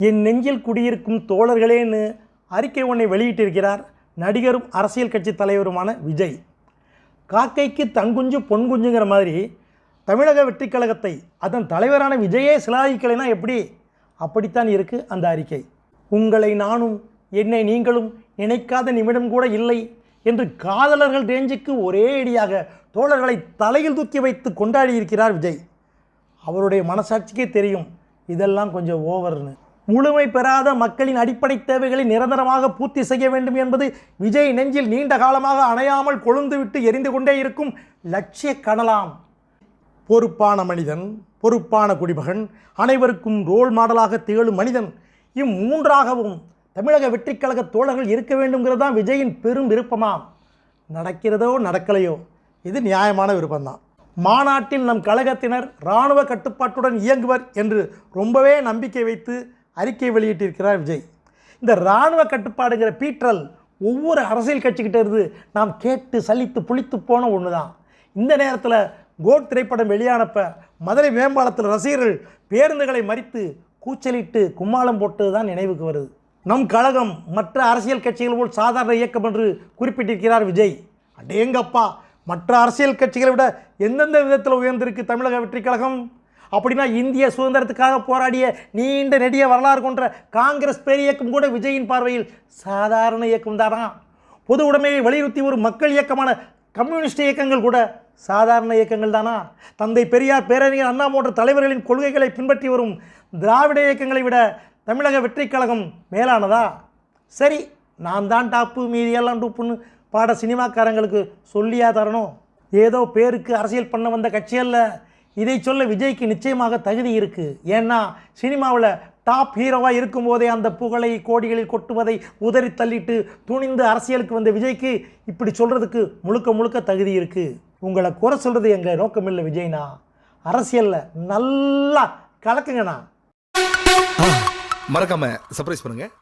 என் நெஞ்சில் குடியிருக்கும் தோழர்களேன்னு அறிக்கை ஒன்றை வெளியிட்டிருக்கிறார் நடிகரும் அரசியல் கட்சி தலைவருமான விஜய். காக்கைக்கு தங்குஞ்சு பொன்குஞ்சுங்கிற மாதிரி தமிழக வெற்றி கழகத்தை அதன் தலைவரான விஜயே சிலாயிக்கலைனா எப்படி? அப்படித்தான் இருக்கு அந்த அறிக்கை. உங்களை நானும் என்னை நீங்களும் நினைக்காத நிமிடம் கூட இல்லை என்று காதலர்கள் ரேஞ்சுக்கு ஒரே அடியாக தோழர்களை தலையில் தூக்கி வைத்து கொண்டாடி இருக்கிறார் விஜய். அவருடைய மனசாட்சிக்கே தெரியும் இதெல்லாம் கொஞ்சம் ஓவர்னு முழுமை பெறாத மக்களின் அடிப்படை தேவைகளை நிரந்தரமாக பூர்த்தி செய்ய வேண்டும் என்பது விஜய் நெஞ்சில் நீண்ட காலமாக அணையாமல் கொழுந்துவிட்டு எரிந்து கொண்டே இருக்கும் லட்சிய கனலாம். பொறுப்பான மனிதன் பொறுப்பான குடிமகன் அனைவருக்கும் ரோல் மாடலாக திகழும் மனிதன். இம்மூன்றாகவும் தமிழக வெற்றிக்கழக தோழர்கள் இருக்க வேண்டும்ங்கிறது தான் விஜயின் பெரும் விருப்பமாம். நடக்கிறதோ நடக்கலையோ இது நியாயமான விருப்பம்தான். மாநாட்டில் நம் கழகத்தினர் இராணுவ கட்டுப்பாட்டுடன் இயங்குவர் என்று ரொம்பவே நம்பிக்கை வைத்து அறிக்கை வெளியிட்டிருக்கிறார் விஜய். இந்த இராணுவ கட்டுப்பாடுங்கிற பீற்றல் ஒவ்வொரு அரசியல் கட்சிக்கிட்ட இருந்து நாம் கேட்டு சலித்து புளித்து போன ஒன்று தான் இந்த நேரத்தில் கோட் திரைப்படம் வெளியானப்ப மதுரை மேம்பாலத்தில் ரசிகர்கள் பேருந்துகளை மறித்து கூச்சலிட்டு கும்மாளம் போட்டது தான் நினைவுக்கு வருது. நம் கழகம் மற்ற அரசியல் கட்சிகள் போல் சாதாரண இயக்கம் என்று குறிப்பிட்டிருக்கிறார் விஜய். அடேங்கப்பா மற்ற அரசியல் கட்சிகளை விட எந்தெந்த விதத்தில் உயர்ந்திருக்கு தமிழக வெற்றி கழகம்? அப்படின்னா இந்திய சுதந்திரத்துக்காக போராடிய நீண்ட நெடிய வரலாறு கொன்ற காங்கிரஸ் பேரியக்கம் கூட விஜயின் பார்வையில் சாதாரண இயக்கம் தானா? பொது உடைமையை வலியுறுத்தி ஒரு மக்கள் இயக்கமான கம்யூனிஸ்ட் இயக்கங்கள் கூட சாதாரண இயக்கங்கள் தானா? தந்தை பெரியார் பேரறிஞர் அண்ணா போன்ற தலைவர்களின் கொள்கைகளை பின்பற்றி வரும் திராவிட இயக்கங்களை விட தமிழக வெற்றிக் கழகம் மேலானதா? சரி நான் தான் டாப்பு மீதியெல்லாம் டூப்புன்னு பாட சினிமாக்காரங்களுக்கு சொல்லியா தரணும்? ஏதோ பேருக்கு அரசியல் பண்ண வந்த கட்சியல்ல இதை சொல்ல விஜய்க்கு நிச்சயமாக தகுதி இருக்குது ஏன்னா சினிமாவில் டாப் ஹீரோவாக இருக்கும்போதே அந்த புகழை கோடிகளில் கொட்டுவதை உதறி தள்ளிட்டு துணிந்து அரசியலுக்கு வந்த விஜய்க்கு இப்படி சொல்கிறதுக்கு முழுக்க முழுக்க தகுதி இருக்குது உங்களை குறை சொல்கிறது எங்கள் நோக்கம் இல்லை விஜய்னா. அரசியலில் நல்லா கலக்குங்கண்ணா. மறக்காம சர்ப்ரைஸ் பண்ணுங்கள்